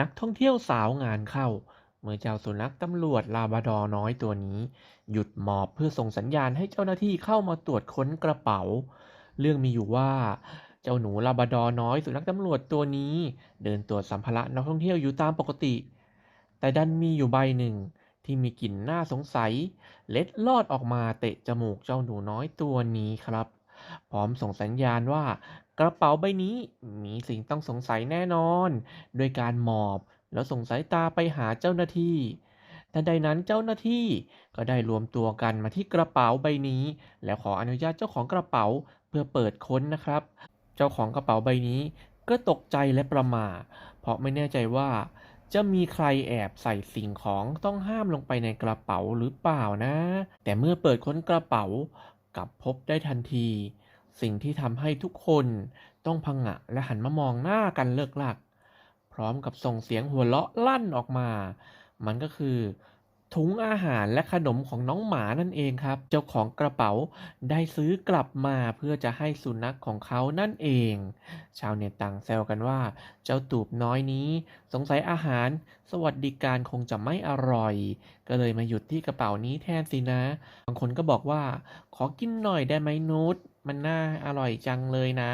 นักท่องเที่ยวสาวงานเข้า เมื่อเจ้าสุนัขตำรวจลาบราดอน้อยตัวนี้ หยุดหมอบเพื่อส่งสัญญาณให้เจ้าหน้าที่เข้ามาตรวจค้นกระเป๋า เรื่องมีอยู่ว่าเจ้าหนูลาบราดอน้อยสุนัขตำรวจตัวนี้ เดินตรวจสัมภาระนักท่องเที่ยวอยู่ตามปกติ แต่ดันมีอยู่ใบหนึ่งที่มีกลิ่นน่าสงสัย เล็ดลอดออกมาเตะจมูกเจ้าหนูน้อยตัวนี้ครับ พร้อมส่งสัญญาณว่ากระเป๋าใบนี้มีสิ่งต้องสงสัยแน่นอน โดยการหมอบแล้วส่งสายตาไปหาเจ้าหน้าที่ทันใดนั้นเจ้าหน้าที่ก็ได้รวมตัวกันมาที่กระเป๋าใบนี้ แล้วขออนุญาตเจ้าของกระเป๋าเพื่อเปิดค้นนะครับ เจ้าของกระเป๋าใบนี้ก็ตกใจและประมา เพราะไม่แน่ใจว่า จะมีใครแอบใส่สิ่งของต้องห้ามลงไปในกระเป๋าหรือเปล่านะ แต่เมื่อเปิดค้นกระเป๋า กลับพบได้ทันที สิ่งที่ทำให้ทุกคนต้องพังงะและหันมามองหน้ากันเลิกลัก พร้อมกับส่งเสียงหัวเราะลั่นออกมา มันก็คือ ถุงอาหารและขนมของน้องหมานั่นเองครับ เจ้าของกระเป๋าได้ซื้อกลับมาเพื่อจะให้สุนัขของเขานั่นเอง ชาวเน็ตต่างแซวกันว่า เจ้าตูบน้อยนี้ สงสัยอาหาร สวัสดิการคงจะไม่อร่อย ก็เลยมาหยุดที่กระเป๋านี้แทนสินะ บางคนก็บอกว่า ขอกินหน่อยได้ไหมนุชมันน่าอร่อยจังเลยนะ